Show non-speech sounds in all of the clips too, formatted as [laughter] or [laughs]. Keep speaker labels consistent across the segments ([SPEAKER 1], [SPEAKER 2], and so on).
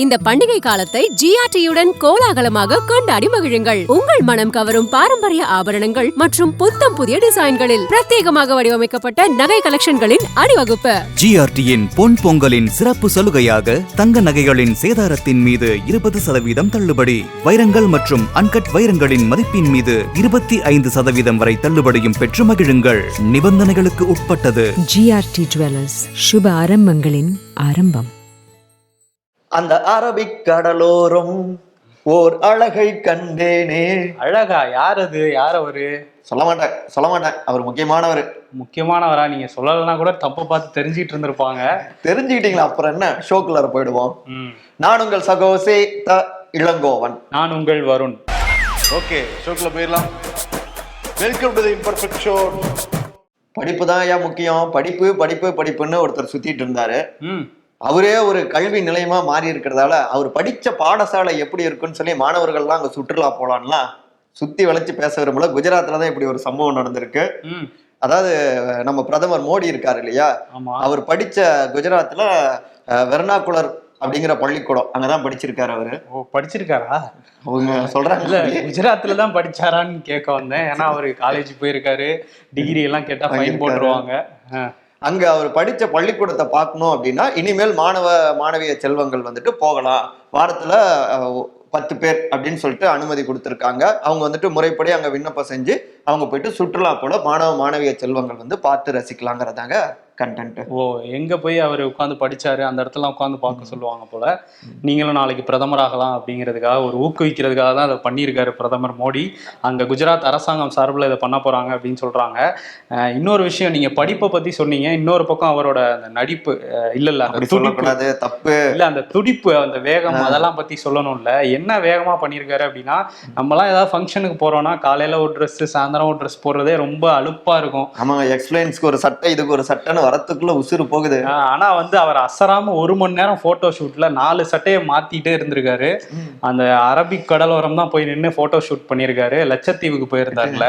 [SPEAKER 1] இந்த பண்டிகை காலத்தை ஜிஆர்டியுடன் கோலாகலமாக கொண்டாடி மகிழுங்கள். உங்கள் மனம் கவரும் பாரம்பரிய ஆபரணங்கள் மற்றும் புத்தம் புதிய டிசைன்களில் பிரத்யேகமாக வடிவமைக்கப்பட்ட நகை கலெக்ஷன்களின் அணிவகுப்பு.
[SPEAKER 2] ஜிஆர்டியின் பொன் பொங்கலின் சிறப்பு சலுகையாக தங்க நகைகளின் சேதாரத்தின் மீது இருபது சதவீதம் தள்ளுபடி. வைரங்கள் மற்றும் அன்கட் வைரங்களின் மதிப்பின் மீது இருபத்தி ஐந்து சதவீதம் வரை தள்ளுபடியும் பெற்று மகிழுங்கள். நிபந்தனைகளுக்கு உட்பட்டது.
[SPEAKER 3] ஜிஆர்டி ஜுவல்லர்ஸ் சுப ஆரம்பங்களின் ஆரம்பம்.
[SPEAKER 4] அந்த அரபிக் கடலோரம் ஓர் அழகை கண்டேனே.
[SPEAKER 5] அழகா? யார் அது யார் அவரு
[SPEAKER 4] சொல்ல மாட்டேன் சொல்ல மாட்டேன் அவர் முக்கியமானவர்.
[SPEAKER 5] முக்கியமானவரா? நீங்க சொல்லலைன்னா கூட தப்பு பார்த்து தெரிஞ்சிட்டு இருந்திருப்பாங்க.
[SPEAKER 4] தெரிஞ்சுக்கிட்டீங்களா அப்புறம் என்ன? ஷோக்குள்ளார போயிடுவோம். நான் உங்கள் சகோசே த இளங்கோவன்.
[SPEAKER 5] நான் உங்கள் வருண்.
[SPEAKER 6] ஓகே ஷோக்குள்ள போயிடலாம். Welcome to the imperfect show
[SPEAKER 4] படிப்பு தான் ஏன் முக்கியம். படிப்பு படிப்பு படிப்புன்னு ஒருத்தர் சுத்திட்டு இருந்தாரு.
[SPEAKER 5] ம்.
[SPEAKER 4] அவரே ஒரு கல்வி நிலையமா மாறி இருக்கிறதால அவர் படிச்ச பாடசாலை எப்படி இருக்குன்னு சொல்லி மாணவர்கள்லாம் அங்க சுற்றுலா போலான்லாம் சுத்தி வளைச்சு பேச விரும்பல. குஜராத்ல தான் இப்படி ஒரு சம்பவம் நடந்திருக்கு. அதாவது நம்ம பிரதமர் மோடி இருக்காரு இல்லையா? அவர் படிச்ச குஜராத்ல அஹ், வெர்னாகுலர் அப்படிங்கிற பள்ளிக்கூடம் அங்கதான் படிச்சிருக்காரு அவரு.
[SPEAKER 5] ஓ படிச்சிருக்காரா?
[SPEAKER 4] அவங்க
[SPEAKER 5] இல்ல
[SPEAKER 4] சொல்றாங்க.
[SPEAKER 5] குஜராத்ல தான் படிச்சாரான்னு கேட்க வந்தேன். ஏன்னா அவரு காலேஜ் போயிருக்காரு. டிகிரி எல்லாம் கேட்டா ஃபைன். போட்டுருவாங்க.
[SPEAKER 4] அங்க அவர் படிச்ச பள்ளிக்கூடத்தை பார்க்கணும் அப்படின்னா இனிமேல் மாணவ மாணவிய செல்வங்கள் வந்துட்டு போகலாம். வாரத்துல பத்து பேர் அப்படின்னு சொல்லிட்டு அனுமதி கொடுத்துருக்காங்க. அவங்க வந்துட்டு முறைப்படி அங்க விண்ணப்பம் செஞ்சு அவங்க போயிட்டு சுற்றுலா போல மாணவ மாணவிய செல்வங்கள் வந்து பார்த்து ரசிக்கலாங்கிறதாங்க கண்டென்ட்
[SPEAKER 5] ஓ எங்க போய் அவர் உட்காந்து படிச்சாரு? அந்த இடத்துல உட்காந்து பார்க்க சொல்லுவாங்க போல. நீங்களும் நாளைக்கு பிரதமர் ஆகலாம் அப்படிங்கிறதுக்காக ஒரு ஊக்குவிக்கிறதுக்காக தான் அதை பண்ணியிருக்காரு பிரதமர் மோடி. அங்க குஜராத் அரசாங்கம் சார்பில் இதை பண்ண போறாங்க அப்படின்னு சொல்றாங்க. இன்னொரு விஷயம் நீங்க படிப்பை பத்தி சொன்னீங்க. இன்னொரு பக்கம் அவரோட அந்த நடிப்பு இல்ல இல்ல அந்த
[SPEAKER 4] சொல்லக்கூடாது தப்பு.
[SPEAKER 5] இல்ல அந்த துடிப்பு அந்த வேகம் அதெல்லாம் பத்தி சொல்லணும்ல. என்ன வேகமா பண்ணியிருக்காரு அப்படின்னா நம்மலாம் ஏதாவது ஃபங்க்ஷனுக்கு போறோம்னா காலையில ஒரு Dress சாயந்தரம் ஒரு Dress போடுறதே ரொம்ப அலுப்பா இருக்கும்.
[SPEAKER 4] ஆமாங்க எக்ஸ்பிளைன்ஸ்க்கு ஒரு சட்டை இதுக்கு ஒரு சட்டைன்னு வரத்துக்குள்ள உசுறு போகுது.
[SPEAKER 5] ஆனா வந்து அவர் அசராம ஒரு மணி நேரம் போட்டோ ஷூட்ல நாலு சட்டையை மாத்திட்டே இருந்திருக்காரு. அந்த அரபிக் கடலோரம் தான் போய் நின்று போட்டோ ஷூட் பண்ணியிருக்காரு. லட்சத்தீவுக்கு போயிருந்தாருல.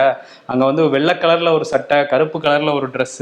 [SPEAKER 5] அங்க வந்து வெள்ளை கலர்ல ஒரு சட்டை கருப்பு கலர்ல ஒரு Dress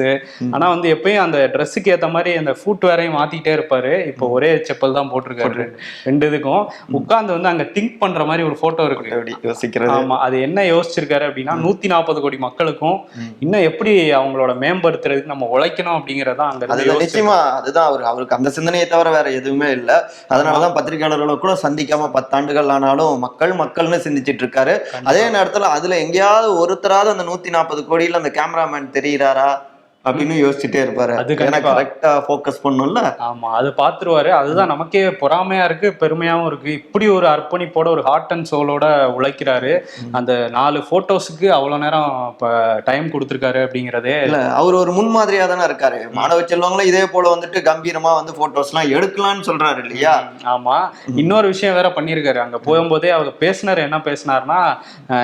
[SPEAKER 5] ஆனா வந்து எப்பயும் அந்த ட்ரெஸ்ஸுக்கு ஏத்த மாதிரி அந்த ஃபுட் வேறையும் மாத்திட்டே இருப்பாரு. இப்போ ஒரே செப்பல் தான் போட்டிருக்காரு. ரெண்டு இதுக்கும் உட்கார்ந்து வந்து அங்க திங்க் பண்ற மாதிரி ஒரு போட்டோ இருக்கு.
[SPEAKER 4] யோசிக்கிறது?
[SPEAKER 5] ஆமா அது என்ன யோசிச்சிருக்காரு அப்படின்னா நூத்தி நாற்பது கோடி மக்களுக்கும் இன்னும் எப்படி அவங்களோட மேம்படுத்துறதுக்கு நம்ம உழைக்கணும் அப்படிங்கறத அங்க.
[SPEAKER 4] நிச்சயமா அதுதான் அவர் அவருக்கு அந்த சிந்தனையை தவிர வேற எதுவுமே இல்ல. அதனாலதான் பத்திரிகையாளர்களை கூட சந்திக்காம பத்தாண்டுகள் ஆனாலும் மக்கள் மக்கள்னு சிந்திச்சிட்டு இருக்காரு. அதே நேரத்துல அதுல எங்கேயாவது ஒருத்தராவது அந்த நூத்தி நாற்பது கோடியில அந்த கேமராமேன் தெரியுறாரா? அப்படின்னு யோசிச்சுட்டே இருப்பாரு.
[SPEAKER 5] அது.
[SPEAKER 4] கரெக்டா ஃபோக்கஸ் பண்ணும்ல
[SPEAKER 5] ஆமா அது பாத்துருவாரு. அதுதான் நமக்கே பொறாமையா இருக்கு பெருமையாவும் இருக்கு. இப்படி ஒரு அர்ப்பணிப்போட ஒரு ஹார்ட் அண்ட் சோலோட உழைக்கிறாரு. அந்த நாலு போட்டோஸுக்கு அவ்வளவு நேரம் இப்ப டைம் கொடுத்துருக்காரு அப்படிங்கறதே
[SPEAKER 4] இல்ல அவர் ஒரு முன்மாதிரியா தானே இருக்காரு. மாணவ செல்வங்களும் இதே போல வந்துட்டு கம்பீரமா வந்து போட்டோஸ் எல்லாம் எடுக்கலாம்னு சொல்றாரு இல்லையா?
[SPEAKER 5] ஆமா. இன்னொரு விஷயம் வேற பண்ணியிருக்காரு. அங்க போகும்போதே அவங்க பேசினார். என்ன பேசினார்னா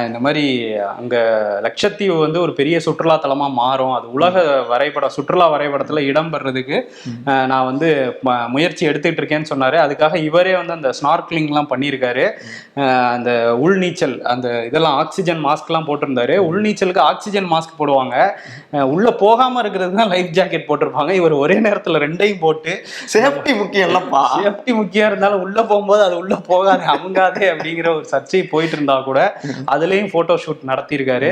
[SPEAKER 5] இந்த மாதிரி அங்க லட்சத்தீவு வந்து ஒரு பெரிய சுற்றுலா தலமா மாறும். அது உலக வரைபடம் சுற்றுலா வரைபடத்துல இடம் பெறதுக்கு அஹ் நான் வந்து முயற்சி எடுத்துட்டு இருக்கேன்னு சொன்னாரு. அதுக்காக இவரே வந்து அந்த ஸ்னார்க்லிங் எல்லாம் பண்ணியிருக்காரு அந்த உள்நீச்சல் அந்த இதெல்லாம் ஆக்சிஜன் மாஸ்க் எல்லாம் போட்டிருந்தாரு உள்நீச்சலுக்கு ஆக்சிஜன் மாஸ்க் போடுவாங்க. உள்ள போகாம இருக்கிறதுக்கு தான் லைஃப் ஜாக்கெட் போட்டிருப்பாங்க. இவர் ஒரே நேரத்துல ரெண்டையும் போட்டு
[SPEAKER 4] சேஃப்டி முக்கியம் இல்லப்பா
[SPEAKER 5] சேஃப்டி முக்கியம் இருந்தாலும் உள்ள போகும்போது அது உள்ள போகாது அமுங்காதே அப்படிங்கிற ஒரு சர்ச்சை போயிட்டு இருந்தா கூட அதுலயும் போட்டோ ஷூட் நடத்தியிருக்காரு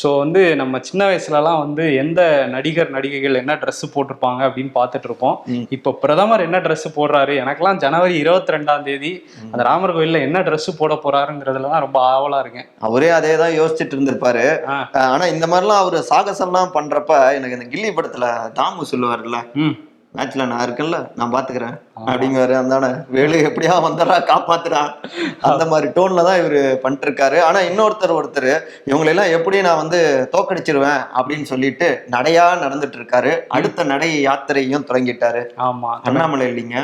[SPEAKER 5] ஸோ வந்து நம்ம சின்ன வயசுலலாம் வந்து எந்த நடிகர் நடிகைகள் என்ன Dress போட்டிருப்பாங்க அப்படின்னு பார்த்துட்டு இருப்போம் இப்போ பிரதமர் என்ன Dress போடுறாரு? எனக்கெல்லாம் ஜனவரி இருபத்தி ரெண்டாம் தேதி அந்த ராமர் கோயில்ல என்ன Dress போட போறாருங்கிறதுல தான் ரொம்ப ஆவலா இருக்கேன்.
[SPEAKER 4] அவரே அதே தான் யோசிச்சுட்டு இருந்திருப்பாரு. ஆனா இந்த மாதிரிலாம் அவரு சாகசம்லாம் பண்றப்ப எனக்கு இந்த கில்லி படத்துல தாமு சொல்லுவாருல்ல.
[SPEAKER 5] ம்.
[SPEAKER 4] மேட்ச்ல நான் இருக்கேன்ல நான் பாத்துக்கிறேன். அப்படிங்குவாரு அந்தானே வேலு எப்படியா வந்துடுறா காப்பாத்துறா? அந்த மாதிரி டோன்ல தான் இவரு பண்ணிட்டு இருக்காரு ஆனா இன்னொருத்தர் ஒருத்தர் இவங்களை எல்லாம் எப்படி நான் வந்து தோக்கடிச்சிருவேன் அப்படின்னு சொல்லிட்டு நடையா நடந்துட்டு இருக்காரு அடுத்த நடை யாத்திரையும் தொடங்கிட்டாரு.
[SPEAKER 5] ஆமா
[SPEAKER 4] அண்ணாமலை இல்லைங்க.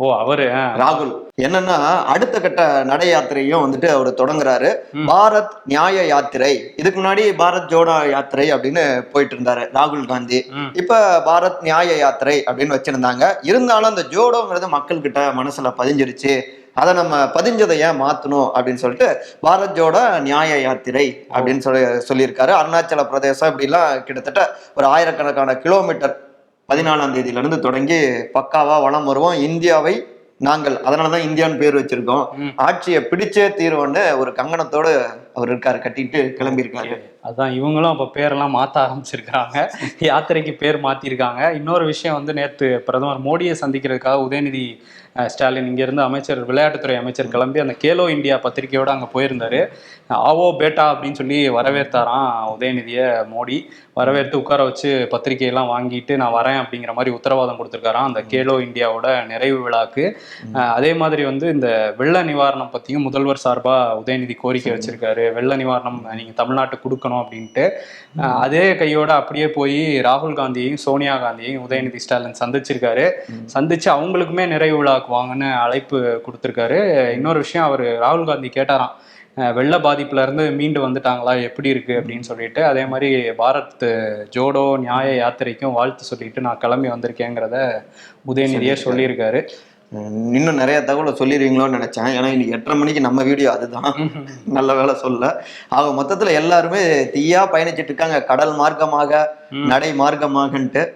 [SPEAKER 5] ஓ அவரு.
[SPEAKER 4] ராகுல். என்னன்னா அடுத்த கட்ட நட யாத்திரையும் வந்துட்டு அவர் தொடங்குறாரு. பாரத் நியாய யாத்திரை. இதுக்கு முன்னாடி பாரத் ஜோடோ யாத்திரை அப்படின்னு போயிட்டு இருந்தாரு ராகுல் காந்தி. இப்ப பாரத் நியாய யாத்திரை அப்படின்னு வச்சிருந்தாங்க. இருந்தாலும் அந்த ஜோடோங்கிறது மக்கள் கிட்ட மனசுல பதிஞ்சிருச்சு. அதை நம்ம பதிஞ்சதை ஏன் மாத்தணும் அப்படின்னு சொல்லிட்டு பாரத் ஜோட நியாய யாத்திரை அப்படின்னு சொல்லி சொல்லியிருக்காரு. அருணாச்சல பிரதேசம் இப்படிலாம் கிட்டத்தட்ட ஒரு ஆயிரக்கணக்கான கிலோமீட்டர் பதினாலாம் தேதியில இருந்து தொடங்கி பக்காவா வலம் வருவோம். இந்தியாவை நாங்கள் அதனாலதான் இந்தியான்னு பேர் வச்சிருக்கோம். ஆட்சியை பிடிச்சே தீர்வோன்னு ஒரு கங்கணத்தோட அவர் இருக்காரு கட்டிட்டு கிளம்பி இருக்காரு
[SPEAKER 5] அதான் இவங்களும் அப்ப பேரெல்லாம் மாத்த ஆரம்பிச்சிருக்காங்க. [laughs] யாத்திரைக்கு பேர் மாத்திருக்காங்க. இன்னொரு விஷயம் வந்து நேத்து பிரதமர் மோடியை சந்திக்கிறதுக்காக உதயநிதி ஸ்டாலின் இங்க இருந்து அமைச்சர் விளையாட்டுத்துறை அமைச்சர் கிளம்பி அந்த கேலோ இந்தியா பத்திரிகையோட அங்க போயிருந்தாரு. ஆவோ பேட்டா அப்படின்னு சொல்லி வரவேற்றாராம் உதயநிதியை மோடி. வரவேற்று உட்கார வச்சு பத்திரிகையெல்லாம் வாங்கிட்டு நான் வரேன் அப்படிங்கிற மாதிரி உத்தரவாதம் கொடுத்துருக்காராம் அந்த கேலோ இந்தியாவோட நிறைவு விழாக்கு. அதே மாதிரி வந்து இந்த வெள்ள நிவாரணம் பத்தியும் முதல்வர் சார்பா உதயநிதி கோரிக்கை வச்சிருக்காரு. வெள்ள நிவாரணம் நீங்க தமிழ்நாட்டுக்கு கொடுக்கணும் அப்படின்ட்டு அதே கையோட அப்படியே போய் ராகுல் காந்தியையும் சோனியா காந்தியையும் உதயநிதி ஸ்டாலின் சந்திச்சிருக்காரு. சந்திச்சு அவங்களுக்குமே நிறைவு விழாக்கு வாங்கன்னு அழைப்பு கொடுத்துருக்காரு. இன்னொரு விஷயம் அவர் ராகுல் காந்தி கேட்டாராம் வெள்ள பாதிப்புல இருந்து மீண்டு வந்துட்டாங்களா எப்படி இருக்கு அப்படின்னு சொல்லிட்டு. அதே மாதிரி பாரத் ஜோடோ நியாய யாத்திரைக்கும் வாழ்த்து சொல்லிட்டு நான் கிளம்பி வந்திருக்கேங்கிறத உதயநிதியே சொல்லியிருக்காரு.
[SPEAKER 4] இன்னும் நிறைய தகவலை சொல்லிடுவீங்களோன்னு நினைச்சேன். ஏன்னா இன்னைக்கு எட்டரை மணிக்கு நம்ம வீடியோ அதுதான். [laughs] நல்ல வேலை சொல்ல. ஆக மொத்தத்துல எல்லாருமே தீயா பயணிச்சிட்டு இருக்காங்க. கடல் மார்க்கமாக நடை மார்க்கமாகன்ட்டு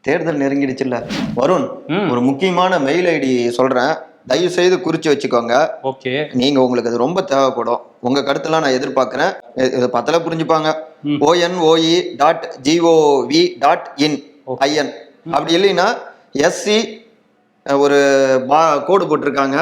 [SPEAKER 4] தேர்தல் நெருங்கிடுச்சுல்ல. வருண். ஒரு முக்கியமான மெயில் ஐடி சொல்றேன். தயவு செய்து குறிச்சு வச்சுக்கோங்க.
[SPEAKER 5] ஓகே.
[SPEAKER 4] நீங்க உங்களுக்கு அது ரொம்ப தேவைப்படும். உங்க கருத்தெல்லாம் நான் எதிர்பார்க்கிறேன். இது பத்தல புரிஞ்சுப்பாங்க. ONOE dot gov dot in IN அப்படி இல்லைன்னா எஸ்சி ஒரு பா கோடு போட்டிருக்காங்க.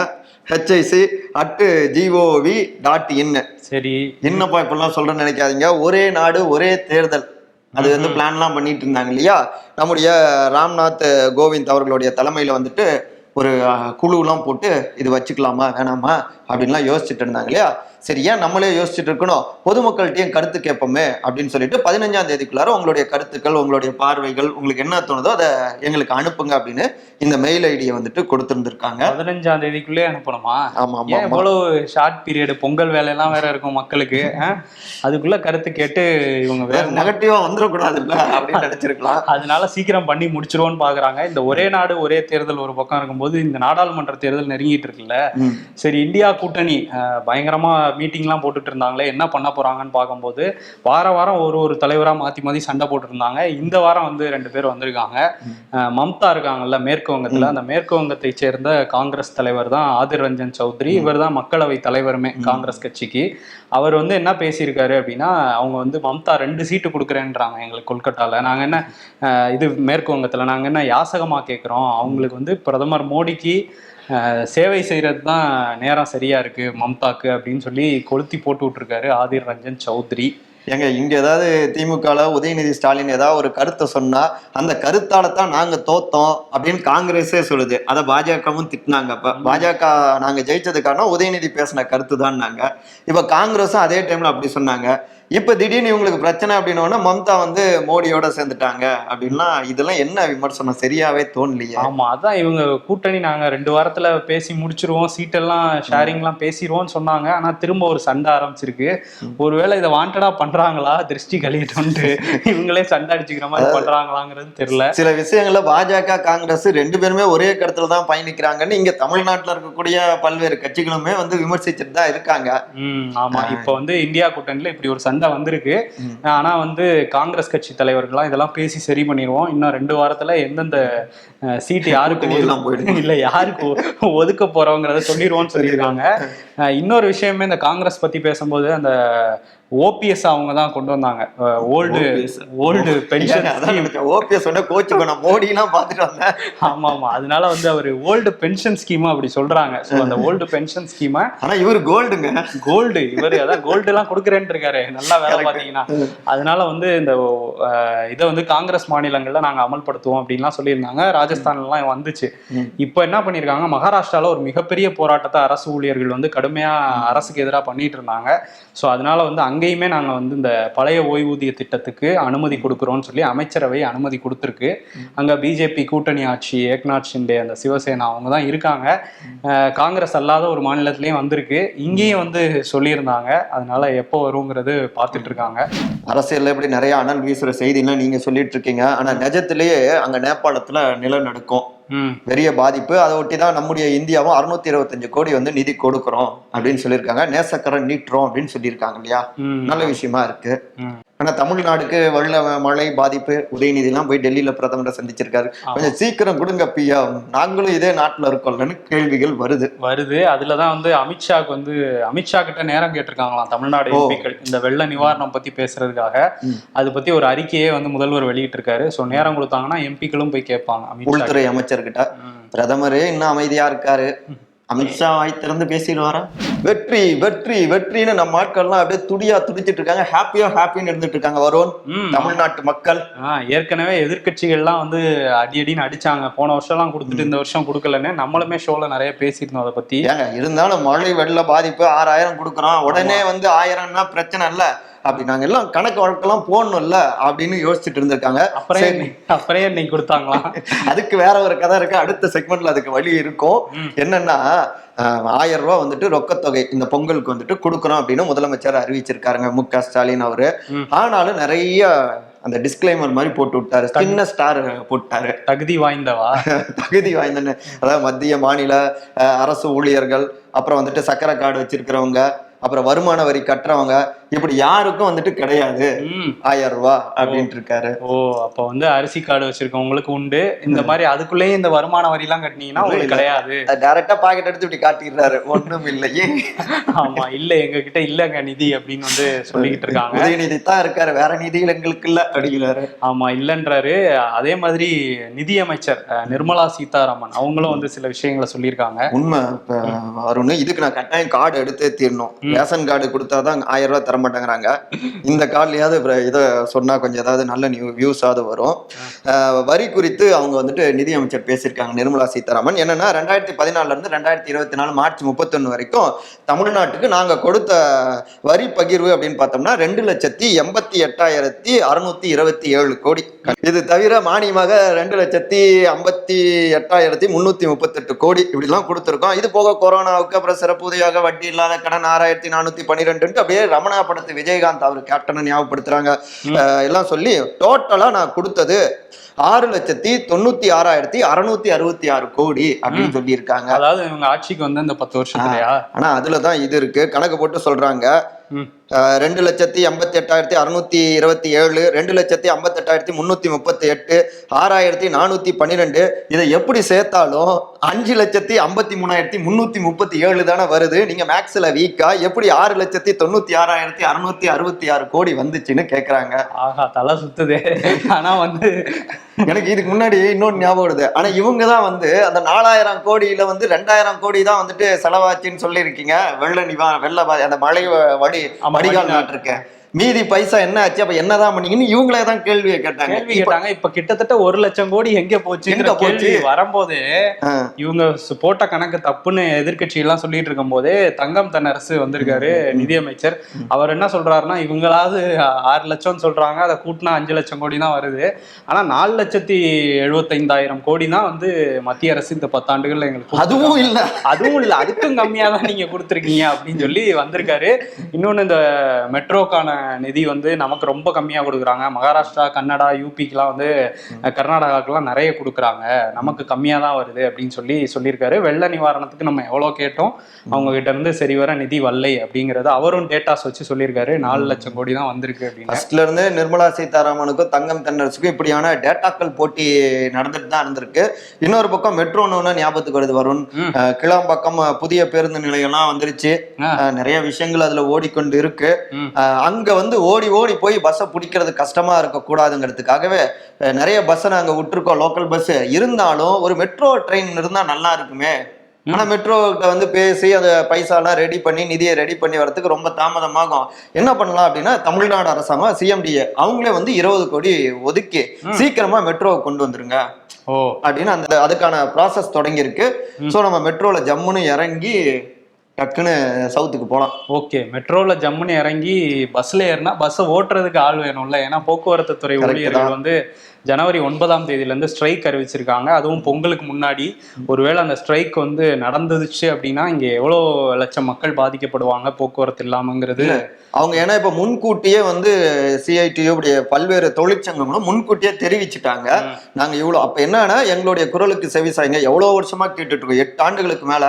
[SPEAKER 4] HIC at gov dot in
[SPEAKER 5] சரி.
[SPEAKER 4] என்னப்பா இப்படிலாம் சொல்றேன்னு நினைக்காதீங்க. ஒரே நாடு ஒரே தேர்தல். அது வந்து பிளான்லாம் பண்ணிட்டு இருந்தாங்க இல்லையா? நம்முடைய ராம்நாத் கோவிந்த் அவர்களுடைய தலைமையில வந்துட்டு ஒரு குழுலாம் போட்டு இது வச்சுக்கலாமா வேணாமா அப்படின்லாம் யோசிச்சுட்டு இருந்தாங்க இல்லையா? சரி ஏன் நம்மளே யோசிச்சுட்டு இருக்கணும்? பொதுமக்கள்கிட்டயும் கருத்து கேட்போமே அப்படின்னு சொல்லிட்டு பதினஞ்சாம் தேதிக்குள்ளார உங்களுடைய கருத்துக்கள் உங்களுடைய பார்வைகள் உங்களுக்கு என்ன தோணுதோ அதை எங்களுக்கு அனுப்புங்க அப்படின்னு இந்த மெயில் ஐடியை வந்துட்டு கொடுத்துருந்துருக்காங்க.
[SPEAKER 5] பதினஞ்சாம் தேதிக்குள்ளே அனுப்பணுமா?
[SPEAKER 4] ஆமா ஆமா
[SPEAKER 5] இவ்வளவு ஷார்ட் பீரியட் பொங்கல் வேலையெல்லாம் வேற இருக்கும் மக்களுக்கு? அதுக்குள்ள கருத்து கேட்டு இவங்க வேற
[SPEAKER 4] நெகட்டிவா வந்துடக்கூடாதுல்ல அப்படின்னு நினைச்சிருக்கலாம்.
[SPEAKER 5] அதனால சீக்கிரம் பண்ணி முடிச்சிருவோம்னு பாக்குறாங்க. இந்த ஒரே நாடு ஒரே தேர்தல் ஒரு பக்கம் இருக்கும்போது இந்த நாடாளுமன்ற தேர்தல் நெருங்கிட்டு இருக்குல்ல. சரி இந்தியா கூட்டணி பயங்கரமா மீட்டிங்லாம் போட்டுட்டு இருந்தாங்களே என்ன பண்ண போறாங்கன்னு பார்க்கும்போது வார வாரம் ஒரு ஒரு தலைவரா மாத்தி மாத்தி சண்டை போட்டுட்டு இருந்தாங்க இந்த வாரம் வந்து ரெண்டு பேர் வந்திருக்காங்க. மம்தா இருக்காங்கல்ல மேற்கு வங்கத்துல. அந்த மேற்கு வங்கத்தை சேர்ந்த காங்கிரஸ் தலைவர் தான் ஆதிர் ரஞ்சன் சௌத்ரி. இவர் தான் மக்களவை தலைவருமே காங்கிரஸ் கட்சிக்கு. அவர் வந்து என்ன பேசியிருக்காரு அப்படின்னா அவங்க வந்து மம்தா ரெண்டு சீட்டு கொடுக்குறேன்றாங்க எங்களுக்கு கொல்கட்டாவில் நாங்கள் என்ன இது மேற்கு வங்கத்தில் நாங்கள் என்ன யாசகமாக கேட்குறோம் அவங்களுக்கு வந்து பிரதமர் மோடிக்கு சேவை செய்கிறது தான் நேரம் சரியாக இருக்குது மம்தாக்கு அப்படின்னு சொல்லி கொளுத்தி போட்டு விட்ருக்காரு ஆதிர் ரஞ்சன் சௌத்ரி.
[SPEAKER 4] ஏங்க இங்க ஏதாவது திமுகல உதயநிதி ஸ்டாலின் ஏதாவது ஒரு கருத்தை சொன்னா அந்த கருத்தால தான் நாங்க தோத்தோம் அப்படின்னு காங்கிரஸே சொல்லுது. அதை பாஜகவும் திட்டினாங்க. அப்ப பாஜக நாங்க ஜெயிச்சது காரணம் உதயநிதி பேசின கருத்து தான் நாங்க இப்ப காங்கிரஸும் அதே டைம்ல அப்படி சொன்னாங்க. இப்ப திடீர்னு இவங்களுக்கு பிரச்சனை அப்படின்னோடனே மம்தா வந்து மோடியோட சேர்ந்துட்டாங்க அப்படின்லாம் இதெல்லாம் என்ன விமர்சனம்? சரியாவே தோணலையே.
[SPEAKER 5] ஆமா அதான் இவங்க கூட்டணி நாங்க ரெண்டு வாரத்துல பேசி முடிச்சிருவோம். சீட்டெல்லாம் ஷேரிங்லாம் பேசிடுவோம்னு சொன்னாங்க. ஆனா திரும்ப ஒரு சண்டை ஆரம்பிச்சிருக்கு. ஒருவேளை இதை வாண்டடா பண்றாங்களா? திருஷ்டி கழியட்டும்ட்டு இவங்களே சண்டை அடிச்சுக்கிற மாதிரி பண்றாங்களாங்கிறது தெரியல.
[SPEAKER 4] சில விஷயங்கள்ல பாஜக காங்கிரஸ் ரெண்டு பேருமே ஒரே கருத்துல தான் பயணிக்கிறாங்கன்னு இங்க தமிழ்நாட்டுல இருக்கக்கூடிய பல்வேறு கட்சிகளுமே வந்து விமர்சிச்சுட்டு தான் இருக்காங்க
[SPEAKER 5] ஆமா. இப்போ வந்து இந்தியா கூட்டணியில இப்படி ஒரு சண்டை வந்திருக்கு. ஆனா வந்து காங்கிரஸ் கட்சி தலைவர்கள்லாம் இதெல்லாம் பேசி சரி பண்ணிடுவோம் இன்னும் ரெண்டு வாரத்துல எந்தெந்த சீட்டு [laughs] யாருக்கு
[SPEAKER 4] எல்லாம் போயிடும்.
[SPEAKER 5] இல்ல யாருக்கு ஒதுக்க போறோங்கிறத சொல்லிடுவோம்னு சொல்லியிருக்காங்க இன்னொரு விஷயமே இந்த காங்கிரஸ் பத்தி பேசும்போது அந்த ஓபிஎஸ் அவங்க தான் கொண்டு வந்தாங்க. ஓல்டு. ஓல்டு பென்ஷன்
[SPEAKER 4] ஓபிஎஸ் சொன்ன கோச்சுக்கோ நான் மோடி எல்லாம் பாத்துட்டு வந்தேன்.
[SPEAKER 5] ஆமா ஆமா அதனால வந்து அவர் ஓல்டு பென்ஷன் ஸ்கீம் அப்படி சொல்றாங்க. ஸோ அந்த ஓல்டு பென்ஷன் ஸ்கீமை
[SPEAKER 4] ஆனா இவரு கோல்டுங்க.
[SPEAKER 5] கோல்டு இவர் அதான் கோல்டு எல்லாம் கொடுக்குறேன்னு இருக்காரு. நல்லா வேலை பாத்தீங்கன்னா அதனால வந்து இந்த இதை வந்து காங்கிரஸ் மாநிலங்கள்ல நாங்க அமல்படுத்துவோம் அப்படின்லாம் சொல்லியிருந்தாங்க. ராஜஸ்தான்ல எல்லாம் வந்துச்சு இப்போ என்ன பண்ணிருக்காங்க மகாராஷ்டிரால ஒரு மிகப்பெரிய போராட்டத்தை அரசு ஊழியர்கள் வந்து கடுமையா அரசுக்கு எதிராக பண்ணிட்டு இருந்தாங்க. ஸோ அதனால வந்து அங்கேயுமே நாங்க வந்து இந்த பழைய ஓய்வூதிய திட்டத்துக்கு அனுமதி கொடுக்குறோம்னு சொல்லி அமைச்சரவை அனுமதி கொடுத்துருக்கு. அங்க பிஜேபி கூட்டணி ஆட்சி ஏக்நாத் ஷிண்டே அந்த சிவசேனா அவங்க தான் இருக்காங்க. காங்கிரஸ் அல்லாத ஒரு மாநிலத்திலயும் வந்திருக்கு. இங்கேயும் வந்து சொல்லியிருந்தாங்க. அதனால எப்போ வருங்கிறது பார்த்துட்டு இருக்காங்க.
[SPEAKER 4] அரசியல்ல இப்படி நிறைய அனல் வீசுற செய்திலாம் நீங்க சொல்லிட்டு இருக்கீங்க. ஆனா நிஜத்திலேயே அங்க நேபாளத்துல நிலநடுக்கம். பெரிய பாதிப்பு. அதை ஒட்டி தான் நம்முடைய இந்தியாவும் அறுநூத்தி இருபத்தஞ்சு கோடி வந்து நிதி கொடுக்குறோம் அப்படின்னு சொல்லியிருக்காங்க. நேசக்கரை நீட்டுறோம் அப்படின்னு சொல்லியிருக்காங்க இல்லையா? நல்ல விஷயமா இருக்கு.
[SPEAKER 5] ம்.
[SPEAKER 4] ஆனா தமிழ்நாடுக்கு வெள்ள மழை பாதிப்பு உதயநிதி எல்லாம் போய் டெல்லியில பிரதமரை சந்திச்சிருக்காரு. கொஞ்சம் சீக்கிரம் கொடுங்க பியா நாங்களும் இதே நாட்டுல இருக்கோம்லன்னு கேள்விகள் வருது.
[SPEAKER 5] வருது. அதுலதான் வந்து அமித்ஷாக்கு வந்து அமித்ஷா கிட்ட நேரம் கேட்டிருக்காங்களாம் தமிழ்நாடு. எம்பிக்கள். இந்த வெள்ள நிவாரணம் பத்தி பேசுறதுக்காக. அது பத்தி ஒரு அறிக்கையே வந்து முதல்வர் வெளியிட்டு இருக்காரு சோ நேரம் கொடுத்தாங்கன்னா எம்பிக்களும் போய் கேட்பாங்க
[SPEAKER 4] உள்துறை அமைச்சர்கிட்ட. பிரதமரே இன்னும் அமைதியா இருக்காரு. அமித்ஷா வாய் திறந்து பேசிடுவாரா? வெற்றி வெற்றி வெற்றின்னு நம்ம ஆட்கள்லாம் அப்படியே துடியா துடிச்சிட்டு இருக்காங்க. ஹாப்பியா ஹாப்பின்னு இருந்துட்டு இருக்காங்க வருண்.
[SPEAKER 5] ம்.
[SPEAKER 4] தமிழ்நாட்டு மக்கள்.
[SPEAKER 5] ஏற்கனவே எதிர்க்கட்சிகள்லாம் வந்து அடி அடின்னு அடிச்சாங்க. போன வருஷம்லாம் கொடுத்துட்டு இந்த வருஷம் கொடுக்கலன்னு நம்மளுமே ஷோல நிறைய பேசியிருந்தோம் அதை பத்தி.
[SPEAKER 4] ஏங்க இருந்தாலும் மழை வெள்ள பாதிப்பு ஆறாயிரம் கொடுக்குறோம். உடனே வந்து ஆயிரம்னா பிரச்சனை இல்ல. அப்படி நாங்க எல்லாம் கணக்கு வழக்கெல்லாம் போடணும்ல அப்படின்னு யோசிச்சுட்டு இருந்திருக்காங்க.
[SPEAKER 5] அப்புறம் அப்புறம் இன்னைக்கு கொடுத்தாங்களாம் [laughs]
[SPEAKER 4] அதுக்கு வேற ஒரு கதை இருக்கு. அடுத்த செக்மெண்ட்ல அதுக்கு வழி இருக்கும். என்னன்னா ஆயிரம் ரூபாய் வந்துட்டு ரொக்கத்தொகை இந்த பொங்கலுக்கு வந்துட்டு கொடுக்குறோம் அப்படின்னு முதலமைச்சர் அறிவிச்சிருக்காருங்க. மு. க. ஸ்டாலின் அவரு. ஆனாலும் நிறைய அந்த டிஸ்க்ளைமர் மாதிரி போட்டு விட்டாரு. சின்ன ஸ்டார் போட்டாரு.
[SPEAKER 5] தகுதி வாய்ந்தவா? [laughs]
[SPEAKER 4] தகுதி வாய்ந்தன்னு அதாவது மத்திய மாநில அரசு ஊழியர்கள் அப்புறம் வந்துட்டு சக்கரை கார்டு வச்சிருக்கிறவங்க அப்புறம் வருமான வரி கட்டுறவங்க இப்படி யாருக்கும் வந்துட்டு கிடையாது. ஆயிரம் ரூபாய் அப்படின்ட்டு இருக்காரு
[SPEAKER 5] ஓ அப்ப வந்து அரிசி கார்டு வச்சிருக்கவங்களுக்கு உண்டு. இந்த மாதிரி அதுக்குள்ளேயே இந்த வருமான வரி எல்லாம் கட்டினீங்கன்னா உங்களுக்கு கிடையாது.
[SPEAKER 4] டைரக்டா பாக்கெட் எடுத்து இப்படி காட்டிடுறாரு. ஒண்ணும் இல்லையே
[SPEAKER 5] ஆமா இல்ல. எங்க கிட்ட இல்லங்க நிதி அப்படின்னு வந்து சொல்லிக்கிட்டு இருக்காங்க.
[SPEAKER 4] உதயநிதி தான் இருக்காரு. வேற நிதியில் எங்களுக்கு இல்ல அப்படிங்கிறாரு.
[SPEAKER 5] ஆமா இல்லன்றாரு. அதே மாதிரி நிதியமைச்சர் நிர்மலா சீதாராமன் அவங்களும் வந்து சில விஷயங்களை சொல்லியிருக்காங்க.
[SPEAKER 4] உண்மை. வருண் இதுக்கு நான் கட்டாயம் கார்டு எடுத்தே தீரணும். ரேஷன் கார்டு கொடுத்தாதான் ஆயிரம் ரூபாய் தர மாட்டேங்கிறாங்க இந்த கார்டுலயாவது இதை சொன்னா கொஞ்சம் ஏதாவது நல்ல நியூ வியூஸாவது வரும். வரி குறித்து அவங்க வந்துட்டு நிதியமைச்சர் பேசியிருக்காங்க நிர்மலா சீதாராமன். என்னன்னா ரெண்டாயிரத்தி பதினாலுல இருந்து ரெண்டாயிரத்தி இருபத்தி நாலு மார்ச் முப்பத்தொன்னு வரைக்கும் தமிழ்நாட்டுக்கு நாங்க கொடுத்த வரி பகிர்வு அப்படின்னு பார்த்தோம்னா ரெண்டு லட்சத்தி எண்பத்தி எட்டாயிரத்தி அறுநூத்தி இருபத்தி ஏழு கோடி. இது தவிர மானியமாக ரெண்டு லட்சத்தி ஐம்பத்தி எட்டாயிரத்தி முன்னூத்தி முப்பத்தெட்டு கோடி இப்படிலாம் கொடுத்துருக்கோம். இது போக கொரோனாவுக்கு அப்புறம் சிறப்பு உதவியாக வட்டி இல்லாத கடன் ஆறாயிரத்தி நானூத்தி பன்னிரெண்டுன்ட்டு அப்படியே ரமணா படத்து விஜயகாந்த் அவர் கேப்டனை ஞாபகப்படுத்துறாங்க. எல்லாம் சொல்லி டோட்டலா நான் கொடுத்தது ஆறு லட்சத்தி தொண்ணூத்தி ஆறாயிரத்தி அறுநூத்தி அறுபத்தி ஆறு கோடி அப்படின்னு சொல்லியிருக்காங்க.
[SPEAKER 5] அதாவது இவங்க ஆட்சிக்கு வந்து இந்த பத்து வருஷத்துலயா
[SPEAKER 4] ஆனா அதுலதான் இது இருக்கு. கணக்கு போட்டு சொல்றாங்க. ரெண்டு லட்சத்தி எண்பத்தி எட்டாயிரத்தி அறுநூத்தி இருபத்தி ஏழு ரெண்டு லட்சத்தி ஐம்பத்தி எட்டாயிரத்தி முன்னூத்தி முப்பத்தி எட்டு ஆறாயிரத்தி நானூத்தி பன்னிரெண்டு. இதை எப்படி சேர்த்தாலும் அஞ்சு லட்சத்தி ஐம்பத்தி மூணாயிரத்தி முன்னூத்தி முப்பத்தி ஏழு தானே வருது. நீங்க மேக்ஸ்ல வீக்கா எப்படி ஆறு லட்சத்தி தொண்ணூத்தி ஆறாயிரத்தி அறுநூத்தி அறுபத்தி ஆறு கோடி வந்துச்சுன்னு கேக்குறாங்க.
[SPEAKER 5] ஆஹா தலை சுத்துதே. ஆனா வந்து
[SPEAKER 4] எனக்கு இதுக்கு முன்னாடி இன்னொன்று ஞாபகம் வருது. ஆனா இவங்க தான் வந்து அந்த நாலாயிரம் கோடியில வந்து ரெண்டாயிரம் கோடி தான் வந்துட்டு செலவாச்சுன்னு சொல்லியிருக்கீங்க. வெள்ள நிவா வெள்ள அந்த மழை வடி வடிகால். நாட்டிருக்கேன் மீதி பைசா என்ன ஆச்சு? அப்ப என்னதான் பண்ணீங்கன்னு இவங்களே தான் கேள்வியை கேட்டாங்க.
[SPEAKER 5] கேள்வி கேட்டாங்க. இப்ப கிட்டத்தட்ட ஒரு லட்சம் கோடி எங்க போச்சுங்கிற
[SPEAKER 4] எங்க போச்சு?
[SPEAKER 5] கேள்வி வரும்போதே இவங்க போட்ட கணக்கு தப்புன்னு எதிர்க்கட்சி எல்லாம் சொல்லிட்டு இருக்கும் போதே தங்கம் தென்னரசு வந்திருக்காரு நிதியமைச்சர். அவர் என்ன சொல்றாருன்னா இவங்களாவது ஆறு லட்சம் சொல்றாங்க. அதை கூட்டினா அஞ்சு லட்சம் கோடி தான் வருது. ஆனா நாலு லட்சத்தி எழுபத்தைந்தாயிரம் கோடி தான் வந்து மத்திய அரசு இந்த பத்தாண்டுகள்ல எங்களுக்கு
[SPEAKER 4] அதுவும் இல்ல.
[SPEAKER 5] அதுவும் இல்ல. அதுக்கும் கம்மியா தான் நீங்க கொடுத்துருக்கீங்க அப்படின்னு சொல்லி வந்திருக்காரு. இன்னொன்னு இந்த மெட்ரோக்கான நிதி வந்து நமக்கு ரொம்ப கம்மியா கொடுக்குறாங்க. மகாராஷ்டிரா கன்னடா யூபிக்கெல்லாம் வந்து அஹ், கர்நாடகாக்கெல்லாம் நிறைய கொடுக்குறாங்க. நமக்கு கம்மியா தான் வருது அப்படின்னு சொல்லி சொல்லியிருக்காரு. வெள்ள நிவாரணத்துக்கு நம்ம எவ்வளவு கேட்டோம் அவங்க கிட்ட இருந்து சரி வர நிதி வல்லை அப்படிங்கறது அவரும் டேட்டாஸ் வச்சு சொல்லியிருக்காரு. நாலு லட்சம் கோடி தான் வந்திருக்கு அப்படின்னு.
[SPEAKER 4] ஃபர்ஸ்ட்ல இருந்து நிர்மலா சீதாராமனுக்கும் தங்கம் தென்னரசுக்கும் இப்படியான டேட்டாக்கள் போட்டி நடந்துட்டு தான் இருந்திருக்கு. இன்னொரு பக்கம் மெட்ரோன்னு ஞாபகத்துக்கு வருது வருண்.
[SPEAKER 5] ம்.
[SPEAKER 4] அஹ், கிளாம்பாக்கம் அஹ், புதிய பேருந்து நிலையம்லாம் வந்துருச்சு. நிறைய விஷயங்கள் அதுல ஓடிக்கொண்டு இருக்கு.
[SPEAKER 5] ம்.
[SPEAKER 4] அங்க வந்து ஓடி ஓடி போய் பஸ்ஸை பிடிக்கிறது கஷ்டமா இருக்க கூடாதுங்கிறதுக்காகவே அஹ், நிறைய பஸ்ஸை நாங்க விட்டுருக்கோம். லோக்கல் பஸ் இருந்தாலும் ஒரு மெட்ரோ ட்ரெயின் இருந்தா நல்லா இருக்குமே. ஆனா மெட்ரோ கிட்ட வந்து பேசி அந்த பைசாலாம் ரெடி பண்ணி நிதியை ரெடி பண்ணி வரதுக்கு ரொம்ப தாமதமாகும். என்ன பண்ணலாம் அப்படின்னா தமிழ்நாடு அரசாங்கம் சிஎம்டிஏ அவங்களே வந்து இருபது கோடி ஒதுக்கி சீக்கிரமா மெட்ரோவை கொண்டு வந்துருங்க.
[SPEAKER 5] ஓ.
[SPEAKER 4] அப்படின்னு அந்த அதுக்கான ப்ராசஸ் தொடங்கி இருக்கு ஸோ நம்ம மெட்ரோல ஜம்முன்னு இறங்கி டக்குன்னு சவுத்துக்கு போகலாம்
[SPEAKER 5] ஓகே மெட்ரோல ஜம்முன்னு இறங்கி பஸ்ல ஏறினா பஸ்ஸை ஓட்டுறதுக்கு ஆள் வேணும்ல ஏன்னா போக்குவரத்து துறை ஊழியர்கள். வந்து ஜனவரி ஒன்பதாம் தேதியில இருந்து ஸ்ட்ரைக் அறிவிச்சிருக்காங்க. அதுவும் பொங்கலுக்கு முன்னாடி ஒருவேளை அந்த ஸ்ட்ரைக் வந்து நடந்துச்சு அப்படின்னா இங்க எவ்வளோ லட்சம் மக்கள் பாதிக்கப்படுவாங்க போக்குவரத்து இல்லாமங்கிறது?
[SPEAKER 4] அவங்க ஏன்னா இப்ப முன்கூட்டியே வந்து சிஐடியு இப்படி பல்வேறு தொழிற்சங்கங்களும் முன்கூட்டியே தெரிவிச்சுட்டாங்க. நாங்க இவ்வளவு அப்ப என்னன்னா எங்களுடைய குரலுக்கு செவி சாய்ங்க. எவ்வளவு வருஷமா கேட்டுட்டு இருக்கோம் எட்டு ஆண்டுகளுக்கு மேல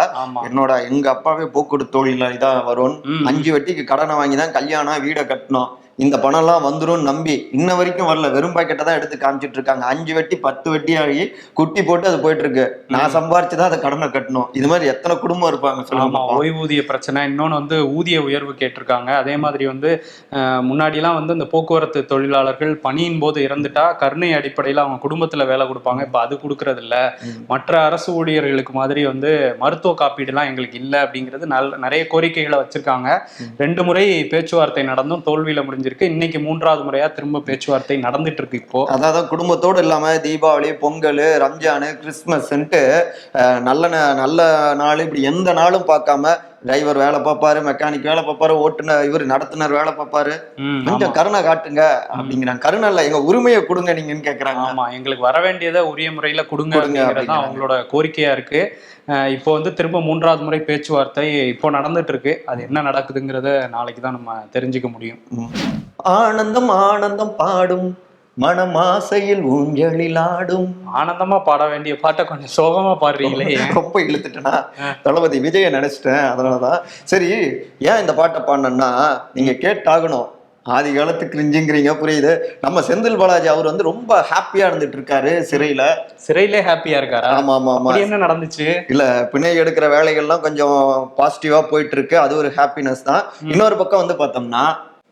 [SPEAKER 4] என்னோட எங்க அப்பாவே போக்குவரத்து தொழில இதான் வரும். அஞ்சு வட்டிக்கு கடனை வாங்கி தான் கல்யாணம் வீடை கட்டணும் இந்த பணம்லாம் வந்துரும் நம்பி இன்ன வரைக்கும் வரல. வெறும் பாக்கெட்டை தான் எடுத்து காமிச்சிட்டு இருக்காங்க அஞ்சு வெட்டி பத்து வெட்டி ஆகி குட்டி போட்டு அது போயிட்டு இருக்கு நான் சம்பாரிச்சு தான் அதை கடனை கட்டணும். இது மாதிரி எத்தனை குடும்பம் இருப்பாங்க சொல்லுங்க
[SPEAKER 5] ஓய்வூதிய பிரச்சனை. இன்னொன்னு வந்து ஊதிய உயர்வு கேட்டிருக்காங்க. அதே மாதிரி வந்து முன்னாடிலாம் வந்து இந்த போக்குவரத்து தொழிலாளர்கள் பணியின் போது இறந்துட்டா கருணை அடிப்படையில் அவங்க குடும்பத்துல வேலை கொடுப்பாங்க. இப்ப அது கொடுக்கறது இல்ல மற்ற அரசு ஊழியர்களுக்கு மாதிரி வந்து மருத்துவ காப்பீடுலாம் எங்களுக்கு இல்லை அப்படிங்கிறது நல் நிறைய கோரிக்கைகளை வச்சிருக்காங்க. ரெண்டு முறை பேச்சுவார்த்தை நடந்தும் தோல்வியில முடிஞ்சிருக்கு இன்னைக்கு மூன்றாவது முறையா திரும்ப பேச்சுவார்த்தை நடந்துட்டு இருக்கு இப்போ.
[SPEAKER 4] அதாவது குடும்பத்தோடு இல்லாம தீபாவளி பொங்கல் ரம்ஜானு கிறிஸ்மஸ்ன்ட்டு நல்ல நா- நல்ல நாள் இப்படி எந்த நாளும் பார்க்காம டிரைவர் வேலை பார்ப்பாரு மெக்கானிக் வேலை பார்ப்பாரு ஓட்டுநர் இவர் நடத்துனர் வேலை பார்ப்பாரு. கொஞ்சம். கருணை காட்டுங்க அப்படிங்கிறாங்க. கருணை இல்ல எங்க உரிமையை கொடுங்க நீங்கன்னு கேக்குறாங்க.
[SPEAKER 5] ஆமா எங்களுக்கு வர வேண்டியதை உரிய முறையில கொடுங்க அப்படிங்கிறது. அவங்களோட கோரிக்கையா இருக்கு. இப்போ வந்து திரும்ப மூன்றாவது முறை பேச்சுவார்த்தை இப்போ நடந்துட்டு இருக்கு அது என்ன நடக்குதுங்கிறத நாளைக்கு தான் நம்ம தெரிஞ்சுக்க முடியும்.
[SPEAKER 4] ஆனந்தம் ஆனந்தம் பாடும். மனமாசையில் ஊஞ்சலில் ஆடும்
[SPEAKER 5] ஆனந்தமா பாட வேண்டிய பாட்டை கொஞ்சம் சோகமா பாடுறீங்களே.
[SPEAKER 4] ரொம்ப இழுத்துட்டேனா? தளபதி விஜய நினைச்சிட்டேன் அதனாலதான். சரி ஏன் இந்த பாட்டை பாடினேன்னா நீங்க கேட்டாகணும். ஆதி காலத்து கிரிஞ்சுங்கிறீங்க புரியுது. நம்ம செந்தில் பாலாஜி அவர் வந்து ரொம்ப ஹாப்பியா இருந்துட்டு இருக்காரு சிறையில.
[SPEAKER 5] சிறையிலே ஹாப்பியா இருக்காரா?
[SPEAKER 4] ஆமா ஆமா ஆமா.
[SPEAKER 5] என்ன நடந்துச்சு?
[SPEAKER 4] இல்ல பிணை எடுக்கிற வேலைகள்லாம் கொஞ்சம் பாசிட்டிவா போயிட்டு இருக்கு அது ஒரு ஹாப்பினஸ் தான். இன்னொரு பக்கம் வந்து பார்த்தோம்னா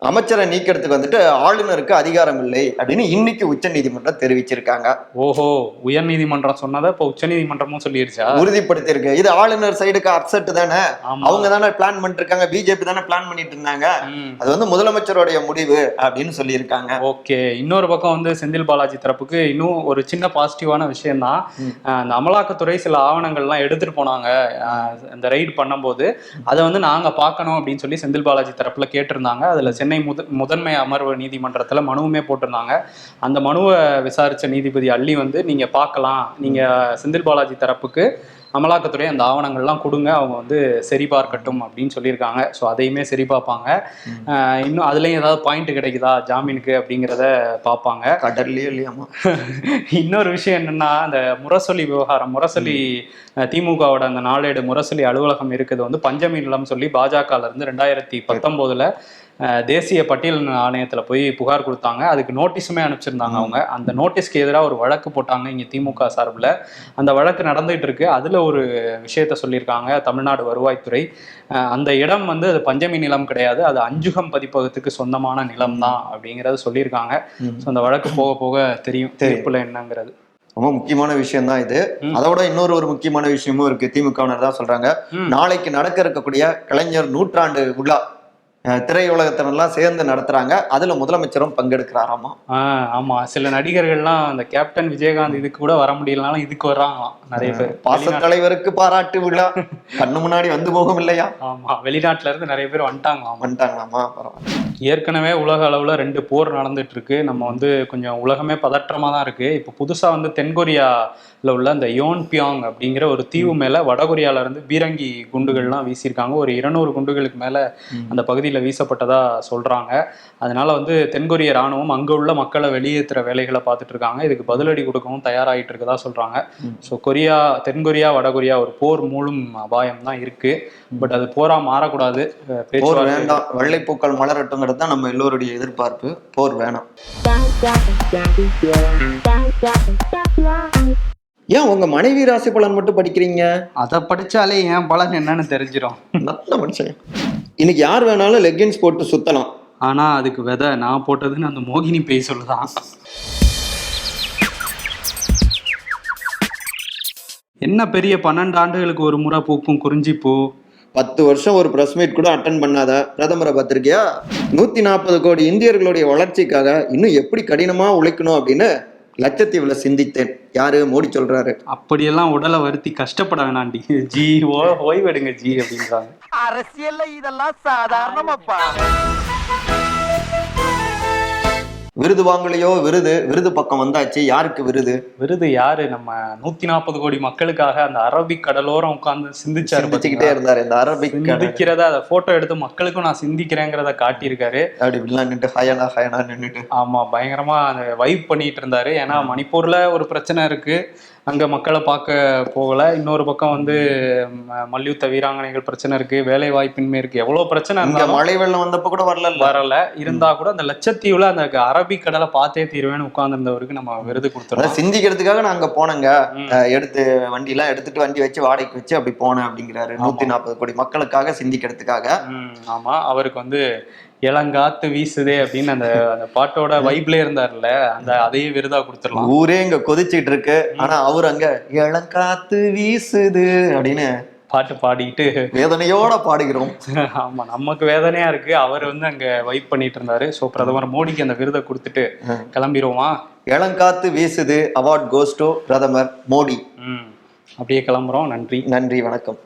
[SPEAKER 4] அமைச்சரை நீக்கிறதுக்கு வந்துட்டு ஆளுநருக்கு அதிகாரம் இல்லை அப்படின்னு இன்னைக்கு உச்ச நீதிமன்றம் தெரிவிச்சிருக்காங்க.
[SPEAKER 5] ஓஹோ உயர் நீதிமன்றம் சொன்னதை இப்போ உச்ச நீதிமன்றமும் சொல்லிருச்சா
[SPEAKER 4] உறுதிப்படுத்தியிருக்கு. இது ஆளுநர் சைடுக்கு அப்செட் தானே? அவங்க தானே பிளான் பண்ணிட்டு இருக்காங்க பிஜேபி தானே பிளான் பண்ணிட்டு இருந்தாங்க. அது வந்து முதலமைச்சருடைய முடிவு அப்படின்னு சொல்லியிருக்காங்க.
[SPEAKER 5] ஓகே இன்னொரு பக்கம் வந்து செந்தில் பாலாஜி தரப்புக்கு இன்னும் ஒரு சின்ன பாசிட்டிவான விஷயம் தான் அந்த அமலாக்கத்துறை சில ஆவணங்கள்லாம் எடுத்துட்டு போனாங்க. இந்த ரைடு பண்ணும்போது அதை வந்து நாங்க பார்க்கணும் அப்படின்னு சொல்லி செந்தில் பாலாஜி தரப்புல கேட்டிருந்தாங்க. அதுல சென்னை முத முதன்மை அமர்வு நீதிமன்றத்துல மனுவுமே போட்டிருந்தாங்க. அந்த மனுவை விசாரிச்ச நீதிபதி அள்ளி வந்து நீங்க பார்க்கலாம். நீங்க செந்தில் பாலாஜி தரப்புக்கு அமலாக்கத்துறை அந்த ஆவணங்கள்லாம் கொடுங்க. அவங்க வந்து சரி பார்க்கட்டும் அப்படின்னு சொல்லியிருக்காங்க. ஸோ அதையுமே சரி பார்ப்பாங்க. இன்னும் அதுலேயும் ஏதாவது பாயிண்ட் கிடைக்குதா? ஜாமீனுக்கு அப்படிங்கிறத பார்ப்பாங்க.
[SPEAKER 4] கடல்லையே இல்லையாமா [laughs]
[SPEAKER 5] இன்னொரு விஷயம் என்னன்னா அந்த முரசொலி விவகாரம் முரசொலி திமுகவோட அந்த நாளேடு முரசொலி அலுவலகம் இருக்குது. வந்து பஞ்சமி நிலம் சொல்லி பாஜகல இருந்து ரெண்டாயிரத்தி பத்தொன்பதுல அஹ், தேசிய பட்டியல் ஆணையத்துல போய் புகார் கொடுத்தாங்க. அதுக்கு நோட்டீஸுமே அனுப்பிச்சிருந்தாங்க அவங்க. அந்த நோட்டீஸ்க்கு எதிராக ஒரு வழக்கு போட்டாங்க இங்க திமுக சார்பில். அந்த வழக்கு நடந்துகிட்டு இருக்கு அதுல ஒரு விஷயத்த சொல்லியிருக்காங்க தமிழ்நாடு வருவாய்த்துறை. அந்த இடம் வந்து அது பஞ்சமி நிலம் கிடையாது. அது அஞ்சுகம் பதிப்பகத்துக்கு சொந்தமான நிலம் தான் அப்படிங்கறத சொல்லியிருக்காங்க. ஸோ அந்த வழக்கு போக போக தெரியும் தீர்ப்புல என்னங்கிறது.
[SPEAKER 4] ரொம்ப முக்கியமான விஷயம் தான் இது. அதோட இன்னொரு ஒரு முக்கியமான விஷயமும் இருக்கு. திமுகவினர் தான் சொல்றாங்க. நாளைக்கு நடக்க இருக்கக்கூடிய கலைஞர் நூற்றாண்டு விழா. அஹ், திரையுலகத்தினர்லாம் சேர்ந்து நடத்துறாங்க. அதுல முதலமைச்சரும் பங்கெடுக்கிறாராமா?
[SPEAKER 5] ஆமா. சில நடிகர்கள்லாம் அந்த கேப்டன் விஜயகாந்த் இதுக்கு கூட வர முடியலனாலும் இதுக்கு வர்றாங்களாம் நிறைய பேர்.
[SPEAKER 4] பாச தலைவருக்கு பாராட்டு விழா. [laughs] கண்ணு முன்னாடி வந்து போகும் இல்லையா?
[SPEAKER 5] ஆமா. வெளிநாட்டுல இருந்து நிறைய பேர் வந்துட்டாங்களாம்.
[SPEAKER 4] வந்துட்டாங்களாமா? பரவாயில்ல.
[SPEAKER 5] ஏற்கனவே உலக அளவுல ரெண்டு போர் நடந்துட்டு இருக்கு நம்ம வந்து கொஞ்சம் உலகமே பதற்றமா தான் இருக்கு. இப்போ புதுசா வந்து தென்கொரியால உள்ள அந்த யோன் பியாங் அப்படிங்கிற ஒரு தீவு மேல வடகொரியால இருந்து பீரங்கி குண்டுகள்லாம் வீசியிருக்காங்க. ஒரு இருநூறு குண்டுகளுக்கு மேல அந்த பகுதியில் வீசப்பட்டதா சொல்றாங்க. அதனால வந்து தென்கொரிய ராணுவம் அங்க உள்ள மக்களை வெளியேற்றுற வேலைகளை பார்த்துட்டு இருக்காங்க. இதுக்கு பதிலடி கொடுக்கவும் தயாராகிட்டு இருக்கதா சொல்றாங்க. ஸோ கொரியா தென்கொரியா வடகொரியா ஒரு போர் மூலம் அபாயம் தான் இருக்கு. பட் அது போரா மாறக்கூடாது.
[SPEAKER 4] போர் வேண்டாம். வெள்ளைப்பூக்கள் மலரட்டுங்கிறது தான் நம்ம எல்லோருடைய எதிர்பார்ப்பு. போர் வேணாம். ஏன் உங்க மனைவி ராசி பலன் மட்டும் படிக்கிறீங்க?
[SPEAKER 5] அதை படிச்சாலே ஏன் பலன் என்னன்னு தெரிஞ்சிடும்
[SPEAKER 4] நல்ல மனுஷன். இன்னைக்கு யார் வேணாலும் லெக்கின்ஸ் போட்டு சுத்தலாம்.
[SPEAKER 5] ஆனா அதுக்கு விதை நான் போட்டதுன்னு அந்த மோகினி பேய் சொல்லுதான். என்ன பெரிய பன்னெண்டு ஆண்டுகளுக்கு ஒரு முறை பூக்கும் குறிஞ்சி பூ
[SPEAKER 4] பத்து வருஷம் ஒரு பிரஸ் மீட் கூட அட்டன் பண்ணாத. பிரதமரை பார்த்திருக்கியா? நூத்தி நாற்பது கோடி இந்தியர்களுடைய வளர்ச்சிக்காக இன்னும் எப்படி கடினமா உழைக்கணும் அப்படின்னு லட்சத்தீவுல சிந்தித்தேன். யாரு? மோடி சொல்றாரு.
[SPEAKER 5] அப்படியெல்லாம் உடலை வருத்தி கஷ்டப்பட வேணாண்டி. ஜி ஓ ஓய்வெடுங்க ஜி அப்படின்றாங்க.
[SPEAKER 7] அரசியல்ல இதெல்லாம் சாதாரணமாப்பா.
[SPEAKER 4] விருது வாங்கலையோ விருது விருது பக்கம் வந்தாச்சு யாருக்கு விருது?
[SPEAKER 5] விருது யாரு? நம்ம நூத்தி நாற்பது கோடி மக்களுக்காக அந்த அரபிக் கடலோரம் உட்கார்ந்து சிந்திச்சாரு பாத்தீங்களா?
[SPEAKER 4] இருந்தாரு இந்த அரபிக்
[SPEAKER 5] சிந்திக்கிறத அதை போட்டோ எடுத்து மக்களுக்கும் நான் சிந்திக்கிறேங்கிறத காட்டியிருக்காரு.
[SPEAKER 4] அப்படி இப்படிலாம் நின்று ஹயனா ஹயனா நின்றுட்டு
[SPEAKER 5] ஆமா பயங்கரமா அந்த வைப் பண்ணிட்டு இருந்தாரு. ஏன்னா மணிப்பூர்ல ஒரு பிரச்சனை இருக்கு. அங்க மக்களை பார்க்க போகல. இன்னொரு பக்கம் வந்து மல்யுத்த வீராங்கனைகள் பிரச்சனை இருக்கு வேலை வாய்ப்பின்மை இருக்கு. எவ்வளவு பிரச்சனை
[SPEAKER 4] இங்க மழை வெள்ளம் வந்தப்ப கூட வரல
[SPEAKER 5] வரல. இருந்தா கூட அந்த லட்சத்தீவுல அந்த அரபிக் கடலை பார்த்தே தீருவேன்னு உட்கார்ந்திருந்தவருக்கு நம்ம விருது கொடுத்துருவோம்
[SPEAKER 4] சிந்திக்கிறதுக்காக நான் அங்க போனேங்க. எடுத்து வண்டி எல்லாம் எடுத்துட்டு வண்டி வச்சு வாடகைக்கு வச்சு அப்படி போனேன் அப்படிங்கிறாரு. நூத்தி நாற்பது கோடி மக்களுக்காக சிந்திக்கிறதுக்காக.
[SPEAKER 5] ஆமா. அவருக்கு வந்து இளங்காத்து வீசுதே அப்படின்னு அந்த அந்த பாட்டோட வைப்ல இருந்தார்ல அந்த அதையே விருதா கொடுத்துடலாம்.
[SPEAKER 4] ஊரே இங்க கொதிச்சிட்டு இருக்கு. ஆனா அவர் அங்க இளங்காத்து வீசுது அப்படின்னு
[SPEAKER 5] பாட்டு பாடிட்டு.
[SPEAKER 4] வேதனையோட பாடுகிறோம். [laughs]
[SPEAKER 5] ஆமா நமக்கு வேதனையா இருக்கு. அவர் வந்து அங்க வைப் பண்ணிட்டு இருந்தாரு. சோ பிரதமர் மோடிக்கு அந்த விருதை கொடுத்துட்டு கிளம்பிடுவோமா
[SPEAKER 4] இளங்காத்து வீசுது அவார்ட் கோஸ் டு பிரதமர் மோடி.
[SPEAKER 5] ம். அப்படியே கிளம்புறோம். நன்றி.
[SPEAKER 4] நன்றி வணக்கம்.